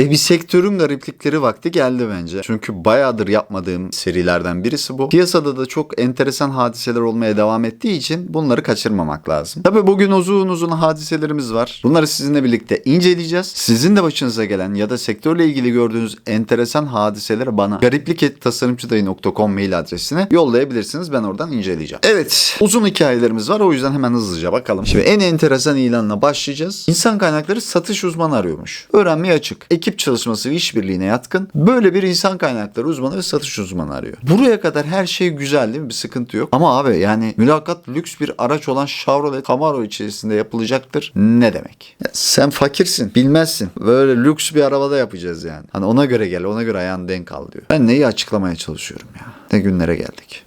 E bir sektörün gariplikleri vakti geldi bence. Çünkü bayağıdır yapmadığım serilerden birisi bu. Piyasada da çok enteresan hadiseler olmaya devam ettiği için bunları kaçırmamak lazım. Tabi bugün uzun uzun hadiselerimiz var. Bunları sizinle birlikte inceleyeceğiz. Sizin de başınıza gelen ya da sektörle ilgili gördüğünüz enteresan hadiseleri bana gariplikettasarımcıdayı.com mail adresine yollayabilirsiniz. Ben oradan inceleyeceğim. Evet uzun hikayelerimiz var o yüzden hemen hızlıca bakalım. Şimdi en enteresan ilanla başlayacağız. İnsan kaynakları satış uzmanı arıyormuş. Öğrenmeye açık. Ekip çalışması ve işbirliğine yatkın. Böyle bir insan kaynakları uzmanı ve satış uzmanı arıyor. Buraya kadar her şey güzel değil mi? Bir sıkıntı yok. Ama abi yani mülakat lüks bir araç olan Chevrolet Camaro içerisinde yapılacaktır. Ne demek? Ya sen fakirsin. Bilmezsin. Böyle lüks bir arabada yapacağız yani. Hani ona göre gel. Ona göre ayağını denk al diyor. Ben neyi açıklamaya çalışıyorum ya? Ne günlere geldik.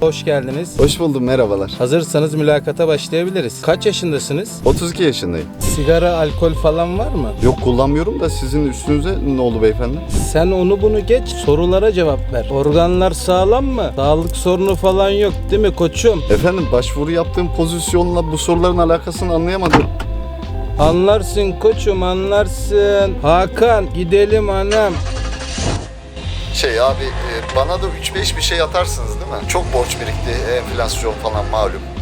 Hoş geldiniz. Hoş buldum. Merhabalar. Hazırsanız mülakata başlayabiliriz. Kaç yaşındasınız? 32 yaşındayım. Sigara, alkol falan var mı? Yok kullanmıyorum da sizin üstünüze ne oldu beyefendi? Sen onu bunu geç, sorulara cevap ver. Organlar sağlam mı? Sağlık sorunu falan yok değil mi koçum? Efendim başvuru yaptığım pozisyonla bu soruların alakasını anlayamadım. Anlarsın koçum anlarsın. Hakan gidelim anam. Şey abi e, bana da 3-5 bir şey atarsınız değil mi? Çok borç birikti, enflasyon falan malum.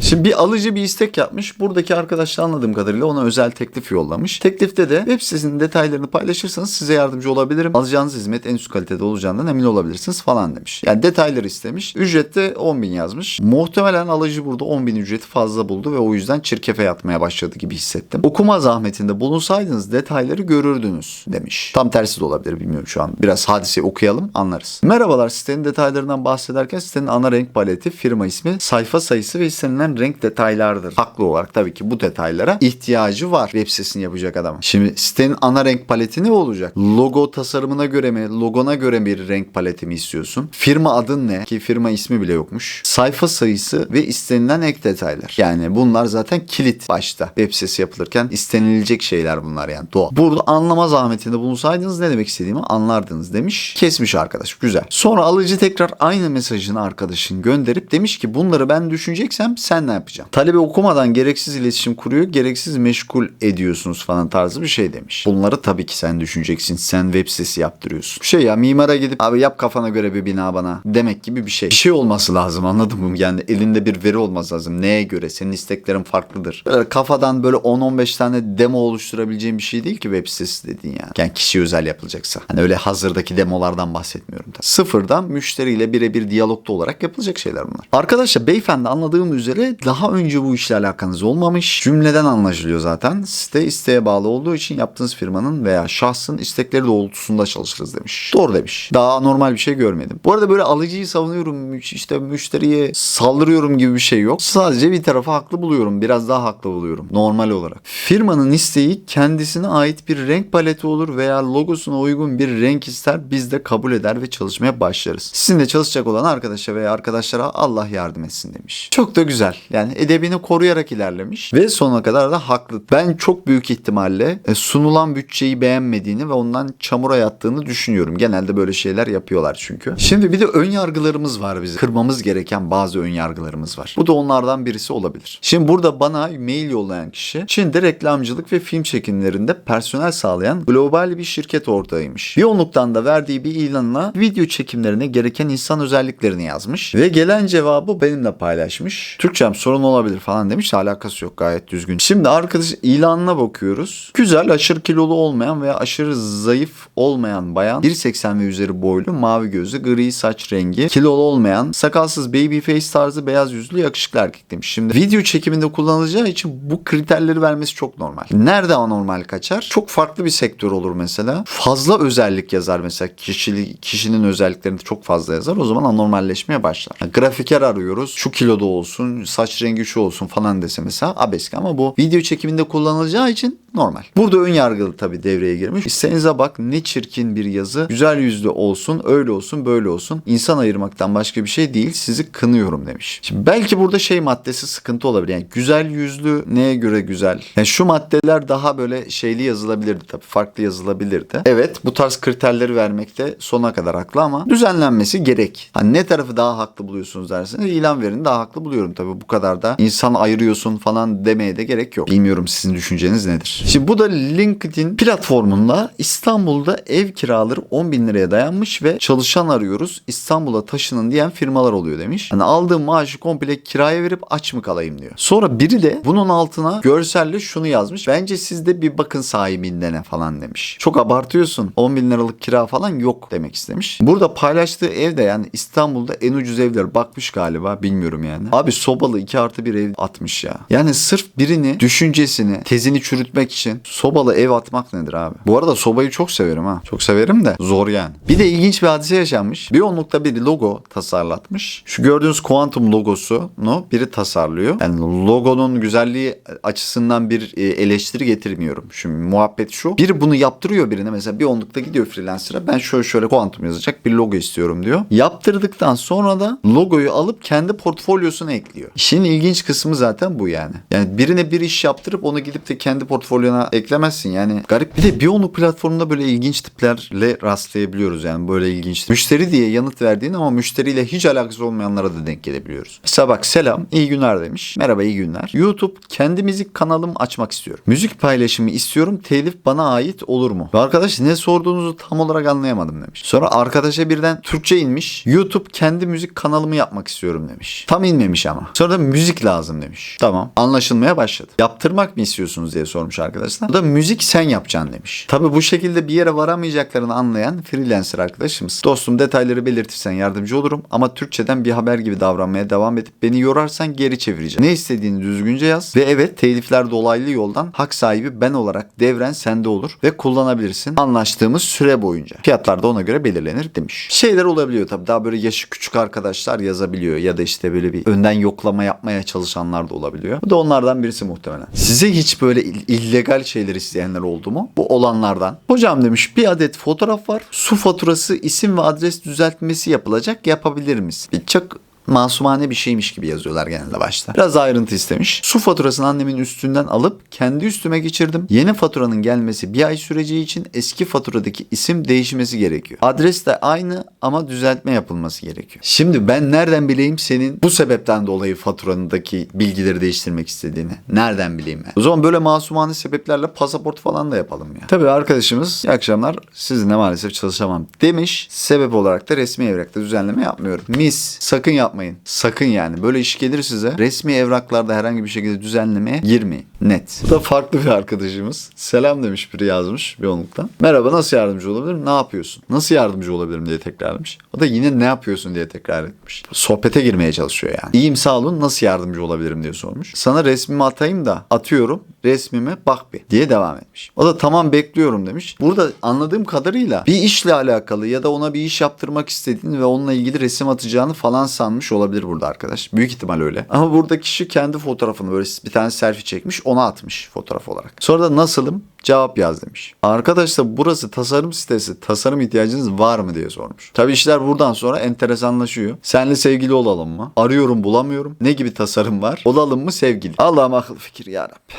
Şimdi bir alıcı bir istek yapmış. Buradaki arkadaş da anladığım kadarıyla ona özel teklif yollamış. Teklifte de web sitesinin detaylarını paylaşırsanız size yardımcı olabilirim. Alacağınız hizmet en üst kalitede olacağından emin olabilirsiniz falan demiş. Yani detayları istemiş. Ücrette 10 bin yazmış. Muhtemelen alıcı burada 10 bin ücreti fazla buldu ve o yüzden çirkefe yatmaya başladı gibi hissettim. Okuma zahmetinde bulunsaydınız detayları görürdünüz demiş. Tam tersi de olabilir bilmiyorum şu an. Biraz hadiseyi okuyalım anlarız. Merhabalar sitenin detaylarından bahsederken sitenin ana renk paleti, firma ismi, sayfa sayısı ve istenilen renk detaylardır. Haklı olarak tabii ki bu detaylara ihtiyacı var web sitesini yapacak adam. Şimdi sitenin ana renk paleti ne olacak? Logo tasarımına göre mi, logona göre bir renk paleti mi istiyorsun? Firma adın ne? Ki firma ismi bile yokmuş. Sayfa sayısı ve istenilen ek detaylar. Yani bunlar zaten kilit başta. Web sitesi yapılırken istenilecek şeyler bunlar yani doğal. Burada anlama zahmetinde bulunsaydınız ne demek istediğimi anlardınız demiş. Kesmiş arkadaş. Güzel. Sonra alıcı tekrar aynı mesajını arkadaşın gönderip demiş ki bunları ben düşüneceksem sen ne yapacaksın? Talebi okumadan gereksiz iletişim kuruyor, gereksiz meşgul ediyorsunuz falan tarzı bir şey demiş. Bunları tabii ki sen düşüneceksin. Sen web sitesi yaptırıyorsun. Şey ya mimara gidip abi yap kafana göre bir bina bana demek gibi bir şey. Bir şey olması lazım anladın mı? Yani elinde bir veri olması lazım. Neye göre? Senin isteklerin farklıdır. Böyle kafadan böyle 10-15 tane demo oluşturabileceğin bir şey değil ki web sitesi dediğin yani. Yani kişi özel yapılacaksa. Hani öyle hazırdaki demolardan bahsetmiyorum. Tabii. Sıfırdan müşteriyle birebir diyalogda olarak yapılacak şeyler bunlar. Arkadaşlar beyefendi anladığım üzere daha önce bu işle alakanız olmamış. Cümleden anlaşılıyor zaten. Site isteğe bağlı olduğu için yaptığınız firmanın veya şahsın istekleri doğrultusunda çalışırız demiş. Doğru demiş. Daha normal bir şey görmedim. Bu arada böyle alıcıyı savunuyorum işte müşteriye saldırıyorum gibi bir şey yok. Sadece bir tarafı haklı buluyorum. Biraz daha haklı buluyorum. Normal olarak. Firmanın isteği kendisine ait bir renk paleti olur veya logosuna uygun bir renk ister. Biz de kabul eder ve çalışmaya başlarız. Sizinle çalışacak olan arkadaşa veya arkadaşlara Allah yardım etsin demiş. Çok da güzel. Yani edebini koruyarak ilerlemiş ve sonuna kadar da haklı. Ben çok büyük ihtimalle e, sunulan bütçeyi beğenmediğini ve ondan çamura yattığını düşünüyorum. Genelde böyle şeyler yapıyorlar çünkü. Şimdi bir de ön yargılarımız var bizim. Kırmamız gereken bazı ön yargılarımız var. Bu da onlardan birisi olabilir. Şimdi burada bana mail yollayan kişi Çin'de reklamcılık ve film çekimlerinde personel sağlayan global bir şirket ortağıymış. Yoğunluktan da verdiği bir ilanla video çekimlerine gereken insan özelliklerini yazmış ve gelen cevabı benimle paylaşmış. Türkçem sorun olabilir falan demiş. Alakası yok gayet düzgün. Şimdi arkadaş ilanına bakıyoruz. Güzel aşırı kilolu olmayan veya aşırı zayıf olmayan bayan 1.80 ve üzeri boylu mavi gözlü gri saç rengi kilolu olmayan sakalsız baby face tarzı beyaz yüzlü yakışıklı erkek demiş. Şimdi video çekiminde kullanılacağı için bu kriterleri vermesi çok normal. Nerede anormal kaçar? Çok farklı bir sektör olur mesela. Fazla özellik yazar mesela kişili, kişinin özelliklerini çok fazla yazar. O zaman anormalleşmeye başlar. Yani grafiker arıyoruz. Şu kiloda olsun, saç rengi şu olsun falan dese mesela abesk ama bu video çekiminde kullanılacağı için normal. Burada ön yargılı tabii devreye girmiş. İstenize bak ne çirkin bir yazı. Güzel yüzlü olsun, öyle olsun, böyle olsun. İnsan ayırmaktan başka bir şey değil. Sizi kınıyorum demiş. Şimdi belki burada şey maddesi sıkıntı olabilir. Yani güzel yüzlü neye göre güzel? Yani şu maddeler daha böyle şeyli yazılabilirdi tabii. Farklı yazılabilirdi. Evet bu tarz kriterleri vermekte sona kadar haklı ama düzenlenmesi gerek. Hani ne tarafı daha haklı buluyorsunuz derseniz ilan verin daha haklı buluyorum tabii. Bu kadar da insan ayırıyorsun falan demeye de gerek yok. Bilmiyorum sizin düşünceniz nedir? Şimdi bu da LinkedIn platformunda İstanbul'da ev kiraları 10 bin liraya dayanmış ve çalışan arıyoruz İstanbul'a taşının diyen firmalar oluyor demiş. Hani aldığım maaşı komple kiraya verip aç mı kalayım diyor. Sonra biri de bunun altına görselle şunu yazmış. Bence siz de bir bakın sahibinden falan demiş. Çok abartıyorsun. 10 bin liralık kira falan yok demek istemiş. Burada paylaştığı evde yani İstanbul'da en ucuz evler bakmış galiba bilmiyorum yani. Abi sobalı 2 artı bir ev atmış ya. Yani sırf birini düşüncesini tezini çürütmek için sobalı ev atmak nedir abi? Bu arada sobayı çok severim ha. Çok severim de zor yani. Bir de ilginç bir hadise yaşanmış. Bir onlukta bir logo tasarlatmış. Şu gördüğünüz kuantum logosunu biri tasarlıyor. Yani logonun güzelliği açısından bir e, eleştiri getirmiyorum. Şimdi muhabbet şu. Biri bunu yaptırıyor birine mesela bir onlukta gidiyor freelancer'a. Ben şöyle şöyle kuantum yazacak bir logo istiyorum diyor. Yaptırdıktan sonra da logoyu alıp kendi portfolyosuna ekliyor. İşin ilginç kısmı zaten bu yani. Yani birine bir iş yaptırıp onu gidip de kendi portfolyona eklemezsin. Yani garip. Bir de bir onluk platformunda böyle ilginç tiplerle rastlayabiliyoruz yani böyle ilginç. Müşteri diye yanıt verdiğin ama müşteriyle hiç alakası olmayanlara da denk gelebiliyoruz. Mesela selam iyi günler demiş. Merhaba iyi günler. YouTube kendi müzik kanalımı açmak istiyorum. Müzik paylaşımı istiyorum. Telif bana ait olur mu? Ve arkadaş ne sorduğunuzu tam olarak anlayamadım demiş. Sonra arkadaşa birden Türkçe inmiş. YouTube kendi müzik kanalımı yapmak istiyorum demiş. Tam inmemiş ama. Sonra da müzik lazım demiş. Tamam. Anlaşılmaya başladı. Yaptırmak mı istiyorsunuz diye sormuş arkadaşlar. O da müzik sen yapacaksın demiş. Tabi bu şekilde bir yere varamayacaklarını anlayan freelancer arkadaşımız. Dostum detayları belirtirsen yardımcı olurum ama Türkçeden bir haber gibi davranmaya devam edip beni yorarsan geri çevireceğim. Ne istediğini düzgünce yaz ve evet telifler dolaylı yoldan hak sahibi ben olarak devren sende olur ve kullanabilirsin anlaştığımız süre boyunca. Fiyatlar da ona göre belirlenir demiş. Şeyler olabiliyor tabii daha böyle yaşı küçük arkadaşlar yazabiliyor ya da işte böyle bir önden yoklama yapmaya çalışanlar da olabiliyor. Bu da onlardan birisi muhtemelen. Size hiç böyle ill- illegal şeyler isteyenler oldu mu? Bu olanlardan. Hocam demiş bir adet fotoğraf var. Su faturası isim ve adres düzeltmesi yapılacak yapabilir misin? Çok masumane bir şeymiş gibi yazıyorlar genelde başta. Biraz ayrıntı istemiş. Su faturasını annemin üstünden alıp kendi üstüme geçirdim. Yeni faturanın gelmesi bir ay süreceği için eski faturadaki isim değişmesi gerekiyor. Adres de aynı ama düzeltme yapılması gerekiyor. Şimdi ben nereden bileyim senin bu sebepten dolayı faturanındaki bilgileri değiştirmek istediğini? Nereden bileyim ben? O zaman böyle masumane sebeplerle pasaport falan da yapalım ya. Tabii arkadaşımız iyi akşamlar sizinle maalesef çalışamam demiş. Sebep olarak da resmi evrakta düzenleme yapmıyorum. Mis sakın yapmayın. Sakın yani. Böyle iş gelir size resmi evraklarda herhangi bir şekilde düzenlemeye girmeyin. Net. Bu da farklı bir arkadaşımız. Selam demiş biri yazmış bir onluktan. Merhaba nasıl yardımcı olabilirim? Ne yapıyorsun? Nasıl yardımcı olabilirim diye tekrarlamış. O da yine ne yapıyorsun diye tekrar etmiş. Sohbete girmeye çalışıyor yani. İyiyim sağ olun nasıl yardımcı olabilirim diye sormuş. Sana resmimi atayım da atıyorum resmime bak bir diye devam etmiş. O da tamam bekliyorum demiş. Burada anladığım kadarıyla bir işle alakalı ya da ona bir iş yaptırmak istediğini ve onunla ilgili resim atacağını falan sanmış olabilir burada arkadaş. Büyük ihtimal öyle. Ama burada kişi kendi fotoğrafını böyle bir tane selfie çekmiş ona atmış fotoğraf olarak. Sonra da nasılım? Cevap yaz demiş. Arkadaşlar burası tasarım sitesi. Tasarım ihtiyacınız var mı diye sormuş. Tabi işler buradan sonra enteresanlaşıyor. Senle sevgili olalım mı? Arıyorum bulamıyorum. Ne gibi tasarım var? Olalım mı sevgili? Allah'ım akıl fikir yarabbi.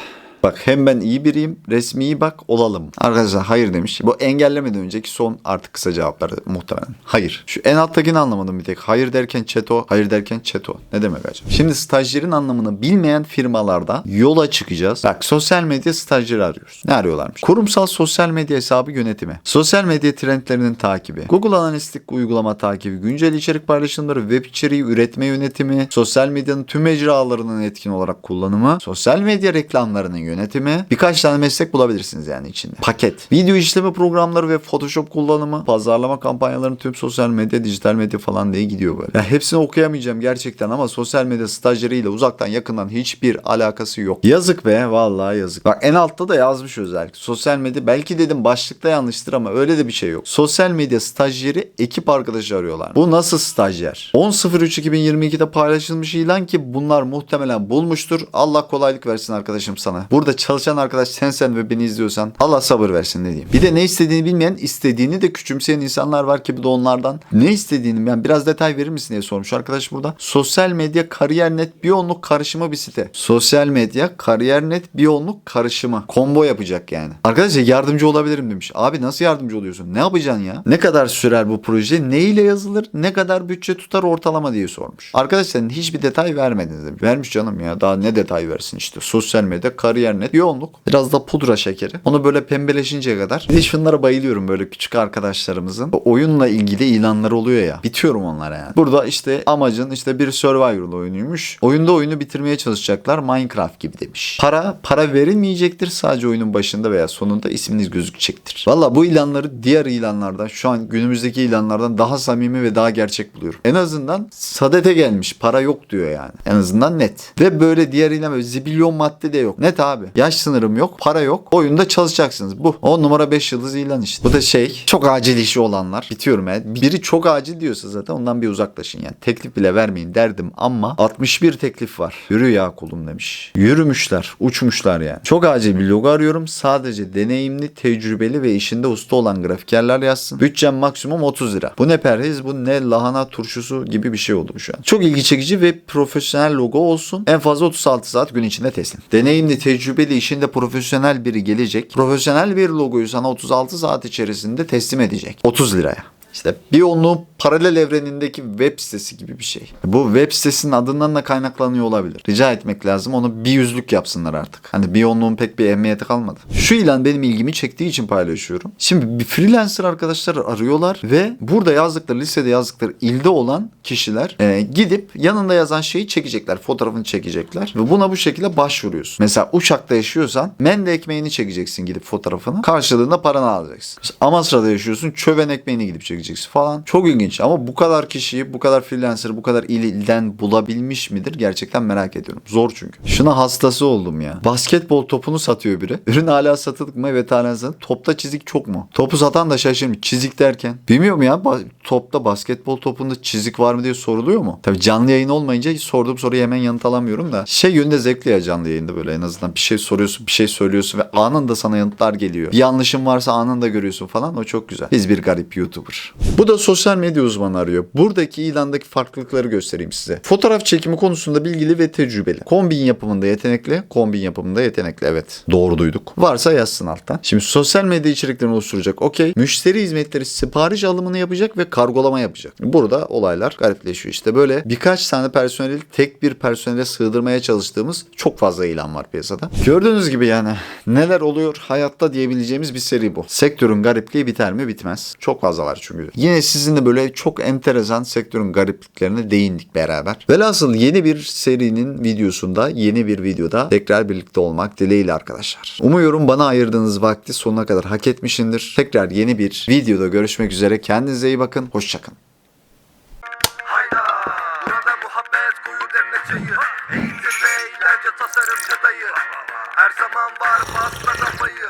Bak hem ben iyi biriyim resmi bak olalım. Arkadaşlar hayır demiş. Bu engellemeden önceki son artık kısa cevapları muhtemelen. Hayır. Şu en alttakini anlamadım bir tek. Hayır derken çeto, hayır derken çeto. Ne demek acaba? Şimdi stajyerin anlamını bilmeyen firmalarda yola çıkacağız. Bak sosyal medya stajyeri arıyoruz. Ne arıyorlarmış? Kurumsal sosyal medya hesabı yönetimi. Sosyal medya trendlerinin takibi. Google Analistik uygulama takibi. Güncel içerik paylaşımları, web içeriği üretme yönetimi. Sosyal medyanın tüm mecralarının etkin olarak kullanımı. Sosyal medya reklamlarının yönetimi. Birkaç tane meslek bulabilirsiniz yani içinde. Paket. Video işleme programları ve Photoshop kullanımı. Pazarlama kampanyalarının tüm sosyal medya, dijital medya falan diye gidiyor böyle. Ya hepsini okuyamayacağım gerçekten ama sosyal medya stajyeriyle uzaktan yakından hiçbir alakası yok. Yazık be vallahi yazık. Bak en altta da yazmış özellikle. Sosyal medya belki dedim başlıkta yanlıştır ama öyle de bir şey yok. Sosyal medya stajyeri ekip arkadaşı arıyorlar. Bu nasıl stajyer? 10.03.2022'de paylaşılmış ilan ki bunlar muhtemelen bulmuştur. Allah kolaylık versin arkadaşım sana. Burada Burada çalışan arkadaş sensen ve beni izliyorsan Allah sabır versin ne diyeyim. Bir de ne istediğini bilmeyen, istediğini de küçümseyen insanlar var ki bu da onlardan. Ne istediğini ben biraz detay verir misin diye sormuş arkadaş burada. Sosyal medya kariyer net biyonluk karışımı bir site. Sosyal medya kariyer net biyonluk karışımı. Combo yapacak yani. Arkadaşlar yardımcı olabilirim demiş. Abi nasıl yardımcı oluyorsun? Ne yapacaksın ya? Ne kadar sürer bu proje? Ne ile yazılır? Ne kadar bütçe tutar ortalama diye sormuş. Arkadaşlar hiçbir detay vermediniz demiş. Vermiş canım ya. Daha ne detay versin işte. Sosyal medya, kariyer net, yoğunluk. Biraz da pudra şekeri. Onu böyle pembeleşinceye kadar. Bir şunlara bayılıyorum böyle küçük arkadaşlarımızın. Oyunla ilgili ilanlar oluyor ya. Bitiyorum onlara yani. Burada işte amacın işte bir survival oyunuymuş. Oyunda oyunu bitirmeye çalışacaklar. Minecraft gibi demiş. Para, para verilmeyecektir. Sadece oyunun başında veya sonunda isminiz gözükecektir. Valla bu ilanları diğer ilanlardan şu an günümüzdeki ilanlardan daha samimi ve daha gerçek buluyorum. En azından sadete gelmiş. Para yok diyor yani. En azından net. Ve böyle diğer ilan zibilyon madde de yok. Net abi. Yaş sınırım yok. Para yok. Oyunda çalışacaksınız. Bu. 10 numara 5 yıldız ilan işte. Bu da şey çok acil işi olanlar. Bitiyorum yani. Biri çok acil diyorsa zaten ondan bir uzaklaşın yani. Teklif bile vermeyin derdim ama 61 teklif var. Yürü ya kulum demiş. Yürümüşler. Uçmuşlar yani. Çok acil bir logo arıyorum. Sadece deneyimli, tecrübeli ve işinde usta olan grafikerler yazsın. Bütçem maksimum 30 lira. Bu ne perhiz bu ne lahana turşusu gibi bir şey oldu şu an. Çok ilgi çekici ve profesyonel logo olsun. En fazla 36 saat gün içinde teslim. Deneyimli, tecrübeli, işinde profesyonel biri gelecek. Profesyonel bir logoyu sana 36 saat içerisinde teslim edecek. 30 liraya. İşte bir onluğu paralel evrenindeki web sitesi gibi bir şey. Bu web sitesinin adından da kaynaklanıyor olabilir. Rica etmek lazım onu bir yüzlük yapsınlar artık. Hani bir onluğun pek bir ehemmiyeti kalmadı. Şu ilan benim ilgimi çektiği için paylaşıyorum. Şimdi bir freelancer arkadaşlar arıyorlar ve burada yazdıkları listede yazdıkları ilde olan kişiler e, gidip yanında yazan şeyi çekecekler. Fotoğrafını çekecekler ve buna bu şekilde başvuruyorsun. Mesela uçakta yaşıyorsan mende ekmeğini çekeceksin gidip fotoğrafını. Karşılığında paranı alacaksın. Amasra'da yaşıyorsun çöven ekmeğini gidip çekeceksin falan. Çok ilginç ama bu kadar kişiyi, bu kadar freelancer, bu kadar il ilden bulabilmiş midir? Gerçekten merak ediyorum. Zor çünkü. Şuna hastası oldum ya. Basketbol topunu satıyor biri. Ürün hala satılık mı? Evet hala satılık. Topta çizik çok mu? Topu satan da şaşırmış. Çizik derken. Bilmiyorum ya. Ba- topta basketbol topunda çizik var mı diye soruluyor mu? Tabii canlı yayın olmayınca sorduğum soruyu hemen yanıt alamıyorum da. Şey yönde zevkli ya canlı yayında böyle en azından bir şey soruyorsun, bir şey söylüyorsun ve anında sana yanıtlar geliyor. Bir yanlışın varsa anında görüyorsun falan. O çok güzel. Biz bir garip YouTuber. Bu da sosyal medya uzmanı arıyor. Buradaki ilandaki farklılıkları göstereyim size. Fotoğraf çekimi konusunda bilgili ve tecrübeli. Kombin yapımında yetenekli. Kombin yapımında yetenekli evet. Doğru duyduk. Varsa yazsın alttan. Şimdi sosyal medya içeriklerini oluşturacak. Okey. Müşteri hizmetleri sipariş alımını yapacak ve kargolama yapacak. Burada olaylar garipleşiyor işte. Böyle birkaç tane personeli tek bir personele sığdırmaya çalıştığımız çok fazla ilan var piyasada. Gördüğünüz gibi yani neler oluyor hayatta diyebileceğimiz bir seri bu. Sektörün garipliği biter mi? Bitmez. Çok fazla var çünkü. Yine sizinle böyle çok enteresan sektörün garipliklerine değindik beraber. Velhasıl yeni bir serinin videosunda, yeni bir videoda tekrar birlikte olmak dileğiyle arkadaşlar. Umuyorum bana ayırdığınız vakti sonuna kadar hak etmişindir. Tekrar yeni bir videoda görüşmek üzere. Kendinize iyi bakın. Hoşçakalın. Her zaman var basma kafayı